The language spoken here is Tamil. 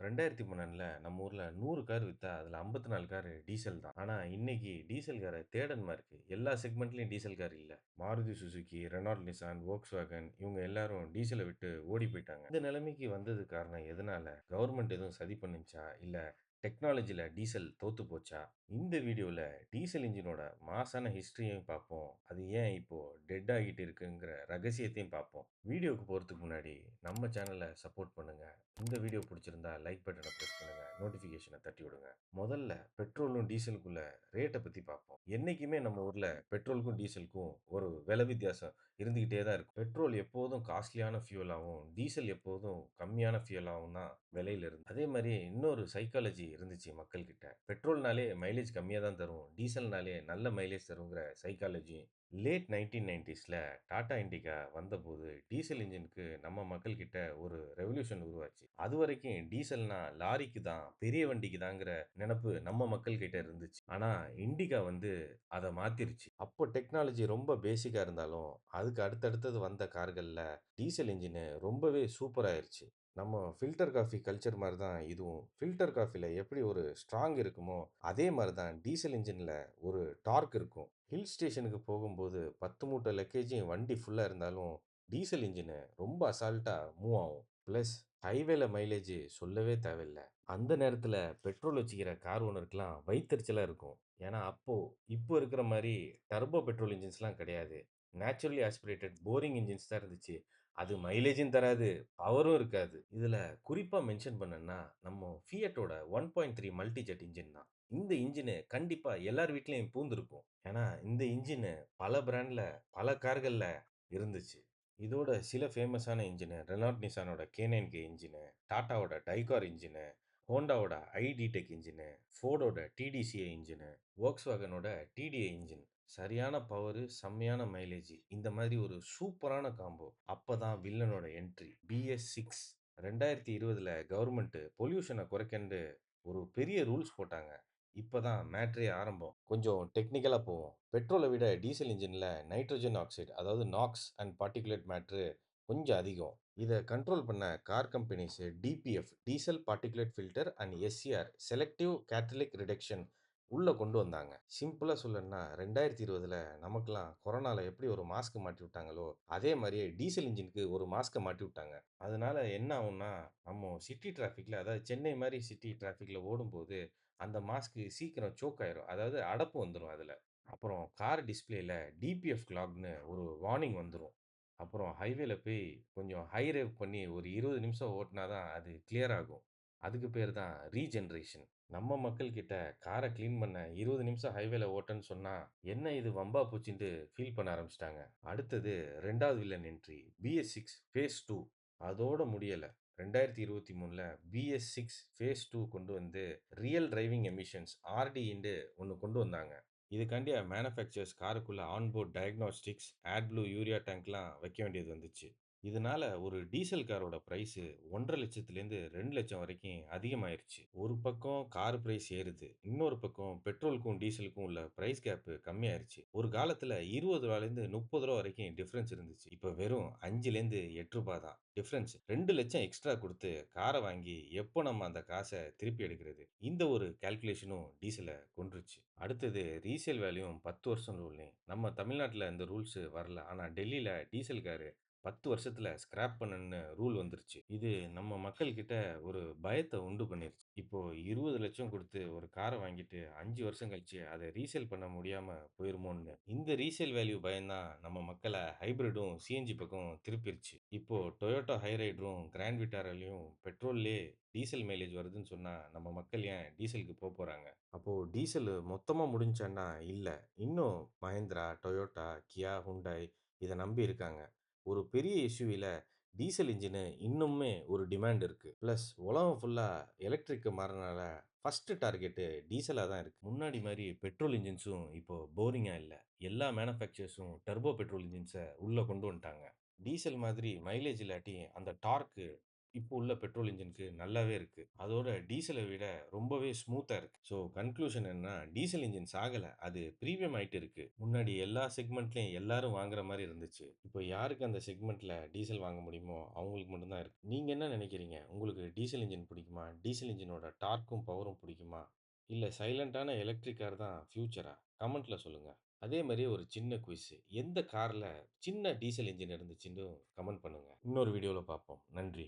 2013ல நம்ம ஊரில் நூறு கார் வித்தா, அதுல 54 கார் டீசல் தான். ஆனால் இன்னைக்கு டீசல் காரை தேடன்மா இருக்குது எல்லா செக்மெண்ட்லேயும் டீசல் கார் இல்லை Maruti Suzuki Renault Nissan, Volkswagen இவங்க எல்லாரும் டீசலை விட்டு ஓடி போயிட்டாங்க இந்த நிலைமைக்கு வந்ததுக்கு காரணம் எதனால? கவர்மெண்ட் எதுவும் சதி பண்ணுச்சா? இல்லை டெக்னாலஜியில் டீசல் தோத்து போச்சா? இந்த வீடியோவில் டீசல் இன்ஜினோட மாசான ஹிஸ்ட்ரியையும் பார்ப்போம். அது ஏன் இப்போது டெட் ஆகிட்டு இருக்குங்கிற ரகசியத்தையும் பார்ப்போம். வீடியோக்கு போகிறதுக்கு முன்னாடி நம்ம சேனலை சப்போர்ட் பண்ணுங்கள் இந்த வீடியோ பிடிச்சிருந்தா லைக் பட்டனை ப்ரெஸ் பண்ணுங்கள் நோட்டிஃபிகேஷனை தட்டி விடுங்க. முதல்ல பெட்ரோலும், டீசலுக்குள்ள ரேட்டை பற்றி பார்ப்போம். என்றைக்குமே நம்ம ஊரில் பெட்ரோலுக்கும், டீசலுக்கும் ஒரு விலை வித்தியாசம் இருந்துக்கிட்டே தான் இருக்கும். பெட்ரோல் எப்போதும் காஸ்ட்லியான ஃபியூயலாவும், டீசல் எப்போதும் கம்மியான ஃபியூயலாவும் தான் விலையில இருந்தது. அதே மாரி இன்னொரு சைக்காலஜி இருந்துச்சு மக்கள்கிட்ட பெட்ரோல்னாலே மைலேஜ் கம்மியா தான் தரும். டீசல்னாலே நல்ல மைலேஜ் தருங்கிற சைக்காலஜி லேட் 1990ஸ்ல டாடா இண்டிகா வந்தபோது, டீசல் இன்ஜினுக்கு நம்ம மக்கள்கிட்ட ஒரு ரெவல்யூஷன் உருவாச்சு. அது வரைக்கும் டீசல்னா லாரிக்கு தான், பெரிய வண்டிக்கு தாங்கிற நினப்பு நம்ம மக்கள்கிட்ட இருந்துச்சு. ஆனால் இண்டிகா வந்து அதை மாத்திருச்சு. அப்போ டெக்னாலஜி ரொம்ப பேசிக்காக இருந்தாலும், அதுக்கு அடுத்தடுத்தது வந்த கார்களில் டீசல் இன்ஜினு ரொம்பவே சூப்பராயிருச்சு. நம்ம ஃபில்டர் காஃபி கல்ச்சர் மாதிரி தான் இதுவும். ஃபில்டர் காஃபியில் எப்படி ஒரு ஸ்ட்ராங் இருக்குமோ, அதே மாதிரி தான் டீசல் இன்ஜினில் ஒரு டார்க் இருக்கும். ஹில் ஸ்டேஷனுக்கு போகும்போது 10 மூட்டை லக்கேஜையும் வண்டி ஃபுல்லாக இருந்தாலும், டீசல் இன்ஜினு ரொம்ப அசால்ட்டாக மூவ் ஆகும். ப்ளஸ் ஹைவேல மைலேஜ் சொல்லவே தேவையில்ல. அந்த நேரத்தில் பெட்ரோல் வச்சுக்கிற கார் ஓனருக்கெலாம் வயித்தெரிச்சலா இருக்கும். ஏன்னா, அப்போது இப்போ இருக்கிற மாதிரி டர்போ பெட்ரோல் இன்ஜின்ஸ்லாம் கிடையாது. நேச்சுரலி ஆஸ்பிரேட்டட் போரிங் இன்ஜின்ஸ் தான் இருந்துச்சு. அது மைலேஜும் தராது, பவரும் இருக்காது. இதில் குறிப்பாக மென்ஷன் பண்ணேன்னா நம்ம ஃபியட்டோட one point three Multijet engine தான். இந்த இன்ஜினு கண்டிப்பாக எல்லார் வீட்லேயும் பூந்திருக்கும். ஏன்னா, இந்த இன்ஜினு பல பிராண்டில் பல கார்களில் இருந்துச்சு. இதோட சில ஃபேமஸான இன்ஜினு ரெனால்ட் நிசானோட K9K என்ஜின், டாடாவோட டைகார் இன்ஜினு ஹோண்டாவோட ஐடிடெக் இன்ஜினு என்ஜின், ஃபோர்டோட டிடிசிஏ ஒர்க்ஸ் வேகனோட டிடிஐ இன்ஜின் சரியான பவரு, செம்மையான மைலேஜ். இந்த மாதிரி ஒரு சூப்பரான காம்போ. அப்பதான் வில்லனோட என்ட்ரி. பிஎஸ் சிக்ஸ் ரெண்டாயிரத்தி இருபதில் கவர்மெண்ட்டு பொல்யூஷனை குறைக்கண்டு ஒரு பெரிய ரூல்ஸ் போட்டாங்க. இப்போ தான் மேட்டரே ஆரம்பம். கொஞ்சம் டெக்னிக்கலாக போவோம். பெட்ரோலை விட டீசல் இன்ஜினில் நைட்ரஜன் ஆக்சைடு அதாவது நாக்ஸ் அண்ட் பார்ட்டிகுலேட் மேட்ரு கொஞ்சம் அதிகம். இதை கண்ட்ரோல் பண்ண car companies DPF diesel particulate filter and SCR selective catalytic reduction உள்ளே கொண்டு வந்தாங்க. சிம்பிளாக சொல்லணும்னா 2020ல நமக்கெல்லாம் கொரோனாவில் எப்படி ஒரு மாஸ்க் மாட்டி விட்டாங்களோ, அதே மாதிரியே டீசல் இன்ஜினுக்கு ஒரு மாஸ்க்கை மாட்டி விட்டாங்க. அதனால என்ன ஆகும்னா, நம்ம சிட்டி டிராஃபிக்கில் அதாவது சென்னை மாதிரி சிட்டி டிராஃபிக்கில் ஓடும்போது, அந்த மாஸ்க் சீக்கிரம் சோக் ஆயிரும். அதாவது அடப்பு வந்துடும் அதில் அப்புறம் கார் டிஸ்பிளேயில் டிபிஎஃப் கிளாக்னு ஒரு வார்னிங் வந்துடும் அப்புறம் ஹைவேல போய் கொஞ்சம் ஹை ரேவ் பண்ணி ஒரு 20 நிமிஷம் ஓட்டுனா தான் அது கிளியர் ஆகும். அதுக்கு பேரு தான் ரீஜெனரேஷன். நம்ம மக்கள் கிட்ட கார கிளீன் பண்ண 20 நிமிஷம் ஹைவேல ஓட்டேன்னு சொன்னா, என்ன இது வம்பா போச்சுன்ட்டு ஃபீல் பண்ண ஆரம்பிச்சுட்டாங்க. அடுத்தது 2வது வில்லன் என்ட்ரி BS6 ஃபேஸ் 2 அதோட முடியல. 2023ல BS6 ஃபேஸ் 2 கொண்டு வந்து ரியல் டிரைவிங் எமிஷன்ஸ் RDன்டு ஒண்ணு கொண்டு வந்தாங்க. இதுக்காண்டி மேனுஃபேக்சர்ஸ் காருக்குள்ளே ஆன்போர்ட் டயக்னாஸ்டிக்ஸ், AdBlue யூரியா டேங்க்லாம் வைக்க வேண்டியது வந்துச்சு. இதனால ஒரு டீசல் காரோட பிரைஸ் 1,50,000லேருந்து 2,00,000 வரைக்கும் அதிகமாயிருச்சு. ஒரு பக்கம் கார் பிரைஸ் ஏறுது. இன்னொரு பக்கம் பெட்ரோலுக்கும், டீசலுக்கும் உள்ள பிரைஸ் கேப் கம்மியாயிருச்சு. ஒரு காலத்துல இருபது ரூபாயிலேருந்து முப்பது ரூபா வரைக்கும் டிஃபரன்ஸ் இருந்துச்சு. இப்ப வெறும் அஞ்சுலேருந்து எட்டு ரூபாய் தான் டிஃப்ரென்ஸ் ரெண்டு லட்சம் எக்ஸ்ட்ரா கொடுத்து காரை வாங்கி எப்போ நம்ம அந்த காசை திருப்பி எடுக்கிறது? இந்த ஒரு கால்குலேஷனும் டீசலை கொண்டுருச்சு அடுத்தது ரீசேல் வேல்யூம் பத்து வருஷம் ரூல்னு. நம்ம தமிழ்நாட்டில் இந்த ரூல்ஸ் வரல. ஆனால் டெல்லியில் டீசல் காரு 10 வருஷத்துல ஸ்கிராப் பண்ணணும்னு ரூல் வந்துருச்சு. இது நம்ம மக்கள் கிட்ட ஒரு பயத்த உண்டு பண்ணிருச்சு. இப்போ 20,00,000 குடுத்து ஒரு கார வாங்கிட்டு 5 வருஷம் கழிச்சு அத ரீசேல் பண்ண முடியாம போயிருமோன்னு. இந்த ரீசேல் வேல்யூ பயம் தான் நம்ம மக்கள ஹைபிரிடும், சிஎன்ஜி பக்கம் திருப்பிருச்சு. இப்போ டொயோட்டா ஹைரைடரும், கிராண்ட் விட்டாராலயும் பெட்ரோல்லயே டீசல் மைலேஜ் வருதுன்னு சொன்னா, நம்ம மக்கள் ஏன் டீசலுக்கு போப்போறாங்க? அப்போ டீசல் மொத்தமா முடிஞ்சான்னா இல்ல. இன்னும் மஹேந்திரா, டொயோட்டா, கியா, ஹுண்டாய் இத நம்பி இருக்காங்க. ஒரு பெரிய எஸ்யூவில டீசல் இன்ஜினு இன்னுமே ஒரு டிமாண்ட் இருக்கு. பிளஸ் உலகம் ஃபுல்லா எலக்ட்ரிக்கு மாறினால ஃபஸ்ட்டு டார்கெட்டு டீசலாக தான் இருக்குது முன்னாடி மாதிரி பெட்ரோல் இன்ஜின்ஸும் இப்போ போரிங்காக இல்லை எல்லா மேனுஃபேக்சர்ஸும் டர்போ பெட்ரோல் இன்ஜின்ஸை உள்ளே கொண்டு வந்துட்டாங்க. டீசல் மாதிரி மைலேஜ் இல்லாட்டி அந்த டார்க்கு இப்போ உள்ள பெட்ரோல் இன்ஜினுக்கு நல்லாவே இருக்கு. அதோட டீசலை விட ரொம்பவே ஸ்மூத்தா இருக்கு. ஸோ கன்க்ளூஷன் என்ன டீசல் இன்ஜின் சாகல. அது ப்ரீமியம் ஆயிட்டு இருக்கு. முன்னாடி எல்லா செக்மெண்ட்லயும் எல்லாரும் வாங்குற மாதிரி இருந்துச்சு. இப்போ யாருக்கு அந்த செக்மெண்ட்ல டீசல் வாங்க முடியுமோ, அவங்களுக்கு மட்டும்தான் இருக்குது இருக்கு. நீங்க என்ன நினைக்கிறீங்க? உங்களுக்கு டீசல் இன்ஜின் பிடிக்குமா? டீசல் இன்ஜினோட டார்க்கும், பவரும் பிடிக்குமா? இல்லை சைலண்டான எலக்ட்ரிக் கார் தான் ஃபியூச்சரா? கமெண்ட்ல சொல்லுங்க. அதே மாதிரியே ஒரு சின்ன குயிஸ். எந்த காரில் சின்ன டீசல் இன்ஜின் இருந்துச்சுன்னு கமெண்ட் பண்ணுங்கள் இன்னொரு வீடியோவில் பார்ப்போம். நன்றி.